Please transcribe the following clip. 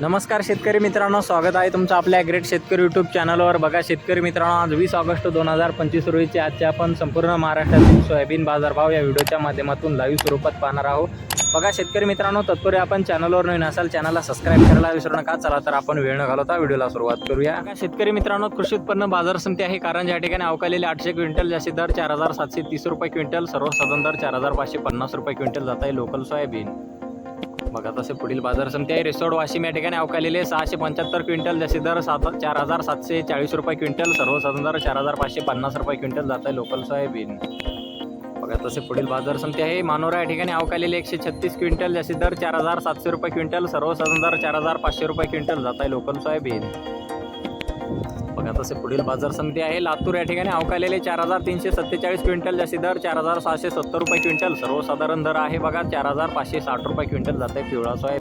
नमस्कार शेतकरी मित्रांनो स्वागत आहे तुमचं आपल्या ग्रेट शेतकरी यूट्यूब चॅनलवर बघा शेतकरी मित्रांनो आज वीस ऑगस्ट दोन हजार पंचवीस रोजीचे आजचे आपण संपूर्ण महाराष्ट्रातील सोयाबीन बाजारभाव या व्हिडिओच्या माध्यमातून लाईव्ह स्वरूपात पाहणार आहोत. बघा शेतकरी मित्रांनो तत्पूर्वी आपण चॅनलवर नवीन असाल चॅनलला सबस्क्राईब करायला विसरू नका. चला तर आपण वेळ न घालवता व्हिडिओला सुरुवात करूया. शेतकरी मित्रांनो कृषी उत्पन्न बाजार समिती आहे. कारण या ठिकाणी अवकालेले आठशे क्विंटल जास्ती दर चार हजार सातशे तीस रुपये क्विंटल सर्वसाधारण दर चार हजार पाचशे पन्नास रुपये क्विंटल जात आहे लोकल सोयाबीन बघा तसे पुढील बाजार समिती आहे. रिसोड वाशिम या ठिकाणी अवकालेले सहाशे पंच्याहत्तर क्विंटल जसे दर सात चार हजार सातशे चाळीस रुपये क्विंटल सर्वसाधारण दर चार हजार पाचशे पन्नास रुपये क्विंटल जात आहे लोकल सोयाबीन. बघा तसे पुढील बाजार समिती आहे. मानोरा या ठिकाणी अवकालेले एकशे छत्तीस क्विंटल जसे दर चार हजार सातशे रुपये क्विंटल सर्वसाधारण दर चार हजार पाचशे रुपये क्विंटल जात आहे लोकल सोयाबीन. बघा तसे पुढील बाजार समिती आहे. लातूर या ठिकाणी अवकालेले चार हजार तीनशे सत्तेचाळीस क्विंटल जास्ती दर चार हजार सहाशे सत्तर रुपये क्विंटल सर्वसाधारण दर आहे बघा. चार हजार पाचशे साठ रुपये क्विंटल जाते आहे पिवळा सोयाबीन